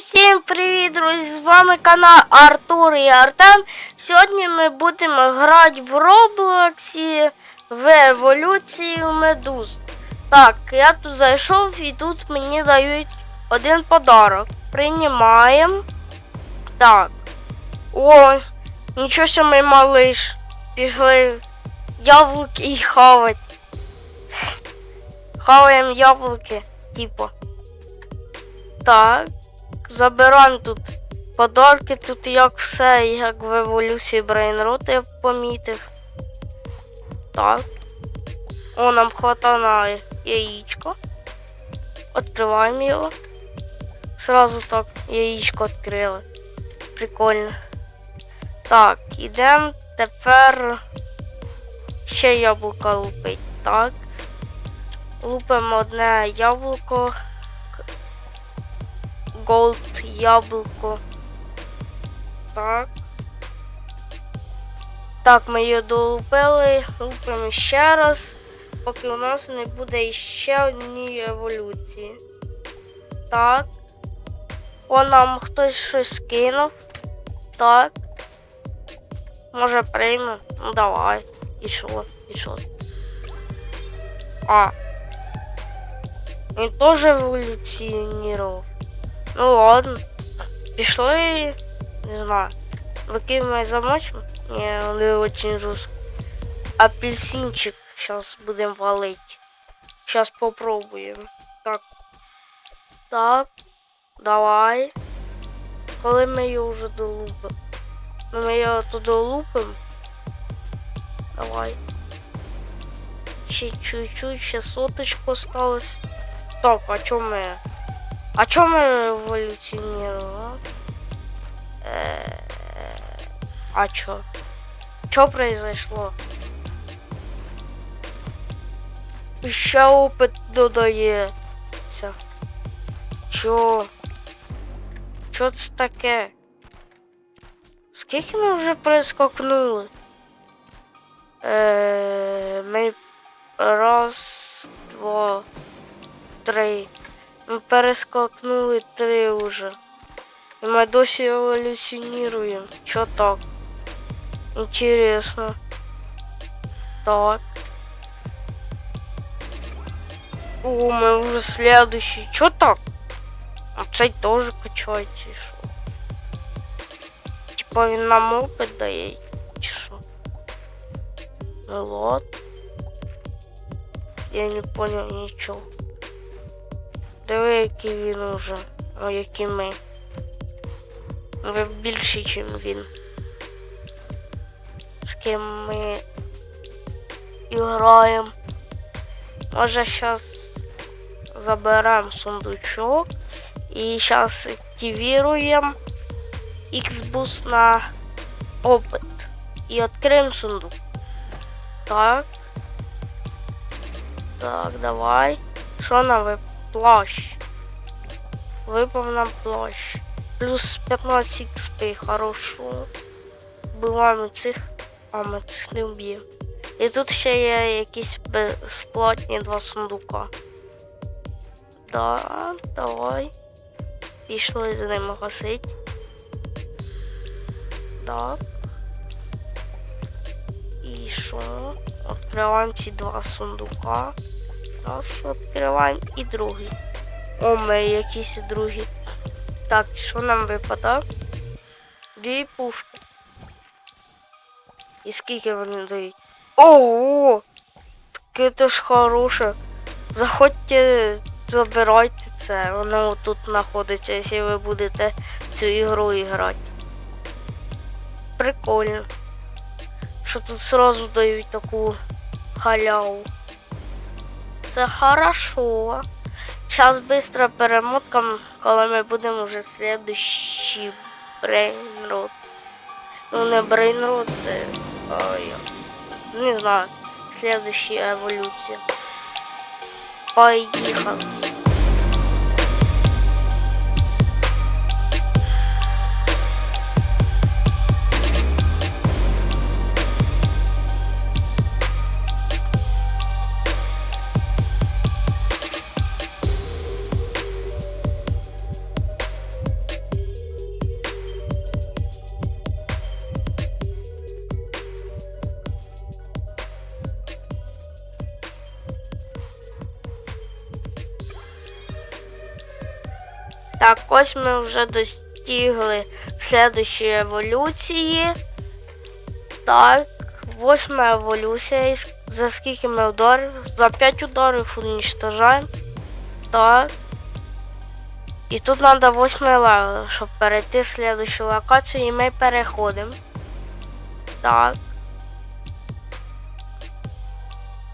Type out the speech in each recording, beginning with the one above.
Всім привіт, друзі! З вами канал Артур і Артем. Сьогодні ми будемо грати в Роблоксі в еволюцію медуз. Так, я тут зайшов і тут мені дають один подарок. Приймаємо. Так. О, нічого собі малиш. Пішли яблуки і хавать. Хаваємо яблуки, типу. Так. Забираємо тут подарки, тут як все, як в еволюції Брейнрот я помітив. Так. О, нам хватає яєчко. Відкриваємо його. Сразу так яєчко відкрили. Прикольно. Так, ідемо тепер ще яблука лупить. Так. Лупимо одне яблуко. Голд яблуко. Так. Так, ми її долупили. Лупимо ще раз, поки у нас не буде ще однієї еволюції. Так. О, нам хтось щось кинув. Так. Може прийме? Ну давай. І що? А. Він теж еволюціонував. Ну ладно. Пішли. Не знаю. Викинемо замочим? Не, вони очень жорстко. Апельсинчик сейчас будем валить. Сейчас попробуем. Так. Так. Давай. Коли ми її вже долупимо. Ну ми її тут долупимо. Давай. Ще чуть-чуть, ще соточку осталось. Так, а чё мы? А чё мы эволюционируем? а? Э, А чё? Чё произошло? Ще опит додається. Чо? Чо це таке? Скільки ми вже прискокнули? Е, ми раз, два, три. Ми перескокнули три уже. І ми досі еволюціонуємо. Чо так? Интересно. Так. О, мы уже следующий. Чё так? А цей тоже качається, і що? Типа він нам опит дає, чи що? Ну ладно. Я не понял нічого. Диви, який він уже. Ну, які ми. Ви більші, ніж він. З ким ми граємо. Може зараз заберемо сундучок і зараз активируємо Xboost на опит. І відкриємо сундук. Так. Так, давай. Що нам випав? Плащ. Випав нам плащ. Плюс 15 XP, хорошо. Вбиваємо цих, а ми цих не вб'ємо. І тут ще є якісь безплатні два сундука. Да, давай. Пішли за ними гасить. Так. І що? Відкриваємо ці два сундука. Раз, відкриваємо і другий. О, ми якісь другі. Так, що нам випадає? Дві пушки. І скільки вони дають? Ого! Таке то ж хороше. Заходьте, забирайте це. Воно тут знаходиться, якщо ви будете цю ігру грати. Прикольно. Що тут сразу дають таку халяву. Це хорошо. Сейчас быстро перемотка, коли ми будемо вже следующий брейнрут. Ну не брейнрут, а я не знаю. Следующая эволюция. Поехали. Так, ось ми вже достигли слідущої еволюції. Так, восьма еволюція. За скільки ми ударів? За 5 ударів уничтожаємо. Так. І тут треба восьмий левел, щоб перейти в слідущу локацію, і ми переходимо. Так.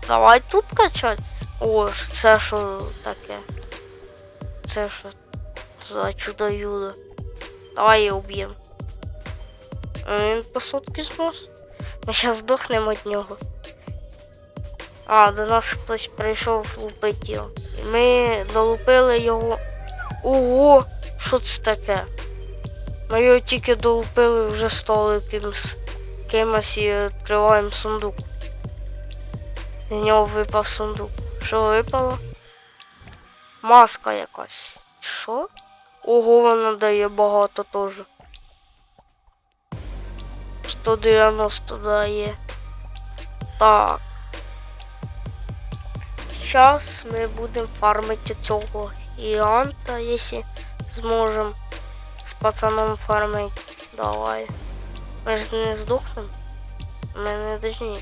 Давай тут качатися. О, це що таке? Це що за чудо-юдо? Давай уб'ємо. А Він по сутки знос. Ми зараз здохнемо від нього. А, до нас хтось прийшов лупити його. Ми долупили його. Ого! Що це таке? Ми його тільки долупили вже стали кимось, кимось і відкриваємо сундук. З нього випав сундук. Що випало? Маска якась. Що? Ого, вона дає багато теж. 190 дає. Так. Зараз ми будемо фармити цього гіганта, якщо зможемо з пацаном фармити. Давай. Ми ж не здохнемо. Ми не должны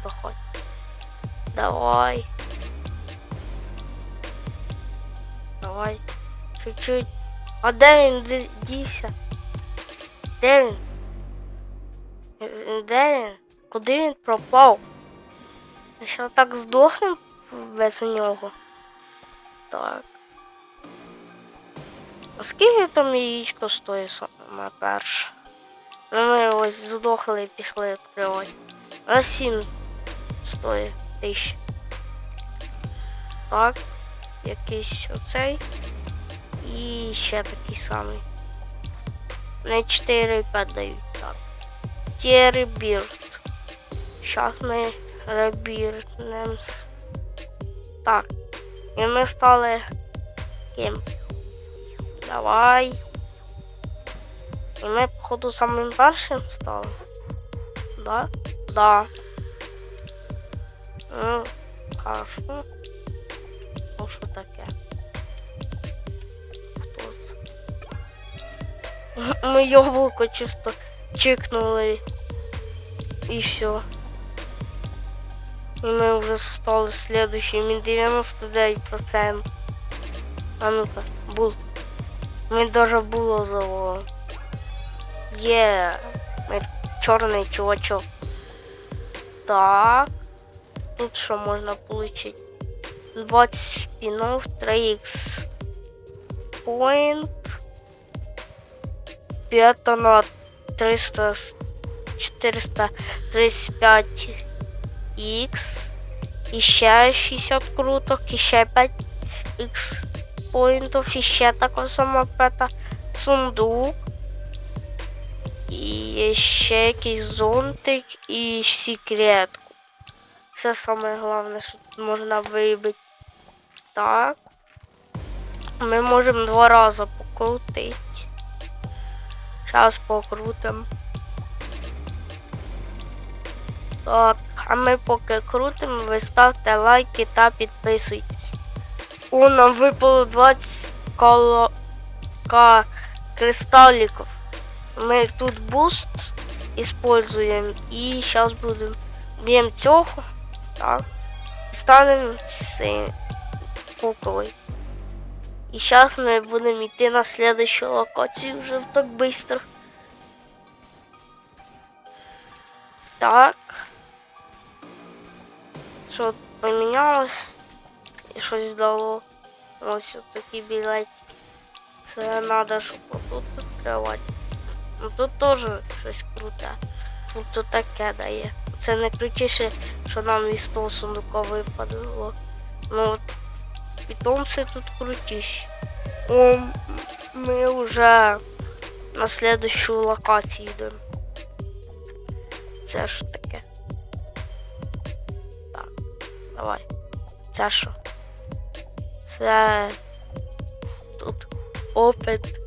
здохати. Давай. Давай. Чуть-чуть. А де він ді- дівся? Де він? Де він? Куди він пропав? Що так здохнем без нього? Так. А скільки там яєчко стоїть саме перше? Ну ми ось здохли і пішли відкривати. А 7 стоїть тисяч. Так. Якийсь оцей. І ще такий самий. Не 4,5 дають. Так. Тєрі Бірд. Щас ми ребірнем. Так. І ми стали ким? Давай. І ми, походу, самим першим стали. Да? Да. Ну, хорошо. Ну, що таке? Ми яблуко чисто чикнули. І все. І ми вже стали следующими 99%. А ну-ка, бул. Ми даже було завого. Є. Ми чорний чувачок. Так. Тут що можна получить? 20 спинов, 3х point. П'ята на 300, 435 х І ще 60 круток, і ще 5 х поінтів, і ще така сама п'ята сундук. І ще якийсь зонтик і секретку. Це саме головне, що тут можна вибити. Так. Ми можемо два рази покрутити. Зараз покрутимо. Так, а ми поки крутимо, ви ставте лайки та підписуйтесь. О, нам випало 20 коло... ка... кристалликов. Ми тут буст используємо і зараз будемо б'ємо цього. Так. Станемо з куклою. І зараз ми будемо йти на следующую локацію вже так быстро. Так. Що помінялось? І щось дало. Ось такі білетики. Це треба, щоб отут відкривати. Ну тут теж щось круте. Тут таке дає. Це не крутіше, що нам із того сундука випадало. Ну от питомці тут крутіші. О, м- ми вже на следующую локацію йдемо. Це що таке? Так, давай. Це що? Це тут опит.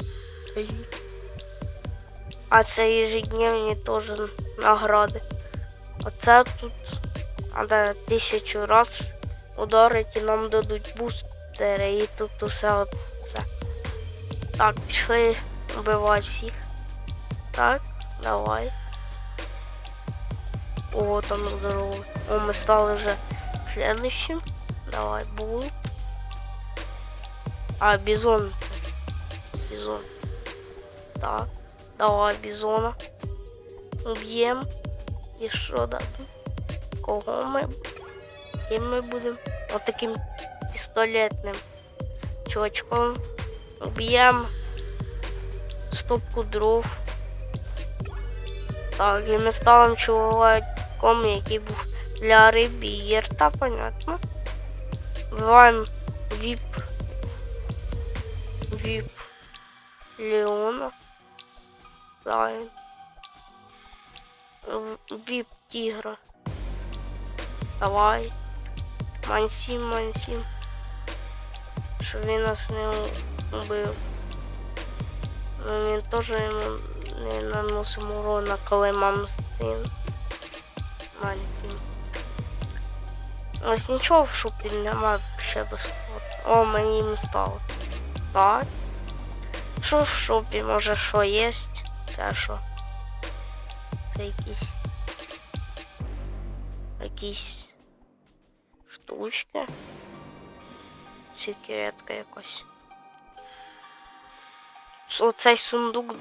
А це ежедневні теж награди. Оце тут треба тисячу раз ударити і нам дадуть бустери і тут усе оце. Так, пішли вбивати всіх. Так, давай. О, там здорово. О, ми стали вже следующим. Давай, бул. А, бізон. Бізон. Так. Давай, бізона. Уб'єм. І що дати? Кого ми? Ким ми будемо? Отаким пістолетним чувачком. Уб'єм стопку дров. Так, і ми ставимо чуваком, який був для єрта, понятно. Вбиваємо віп. Віп Леона. Лайн. Віп тігра. Давай. Мансім, мансім. Щоб він нас не убив. Ну, він теж йому не наносив урона, коли мамстин. Маленький. Ось нічого в шупі немає ще безплатно. О, мені їм стало. Так. Що в шопі, може, що є? Це що? Це якісь. Якісь штучки. Секретка якась. Оцей сундук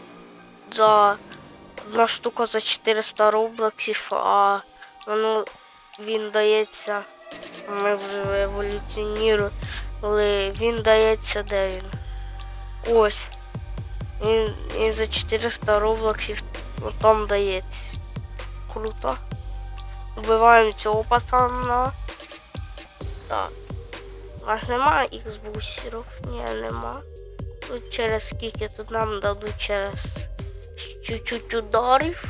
за одна штука за 400 рублексів, а воно він дається. Ми вже еволюціонірували. Він дається де він? Ось. Він, він за 400 роблоксів там дається. Круто. Вбиваємо цього пацана. Так. У нас немає ікс-бустерів? Ні, нема. Тут через скільки тут нам дадуть через чуть-чуть ударів.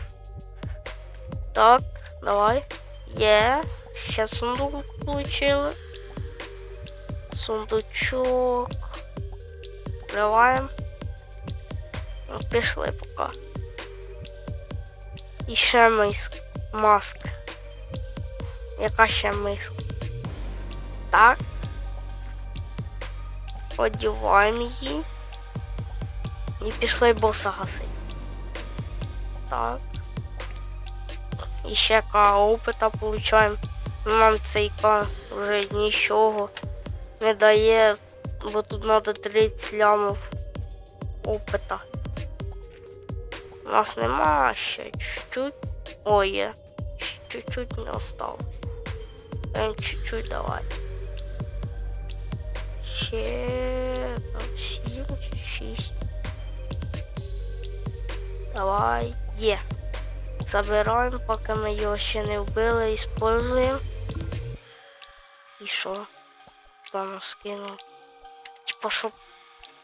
Так, давай. Є. Ще сундук получили. Сундучок. Відкриваємо. Ну, Пішли поки. І ще миск. Маск. Яка ще миск? Так. Одіваємо її. І пішли боса гасити. Так. І ще опита получаємо. Нам цей ка вже нічого не дає, бо тут треба 30 лямов опита. У нас нема ще чуть-чуть. О, є. Чуть-чуть не осталось. Чуть-чуть давай. Ще сім, шість. Давай. Є. Забираємо, поки ми його ще не вбили, используємо. І що? Хто нас скинув? Типа, щоб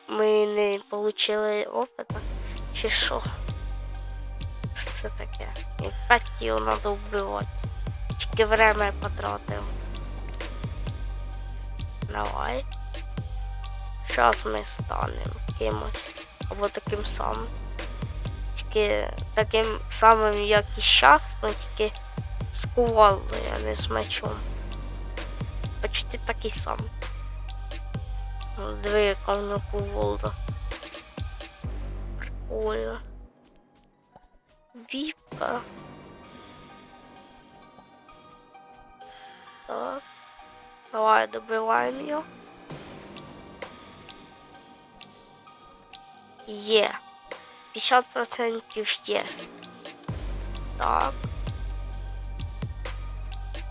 ми не отримали опита? Чи що? Це таке? І опять його треба вбивати. Тільки время потратив. Давай. Зараз ми станемо кимось. Або таким самим. Тільки таким самим, як і зараз, але тільки з кувалдою, а не з мечом. Почти такий. Ну, яка в нього кувалда. Прикольно. Віпка. Так. Давай добиваємо його. Є. 50% є. Так.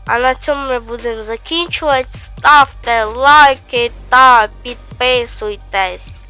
А на цьому ми будемо закінчувати. Ставте лайки та підписуйтесь.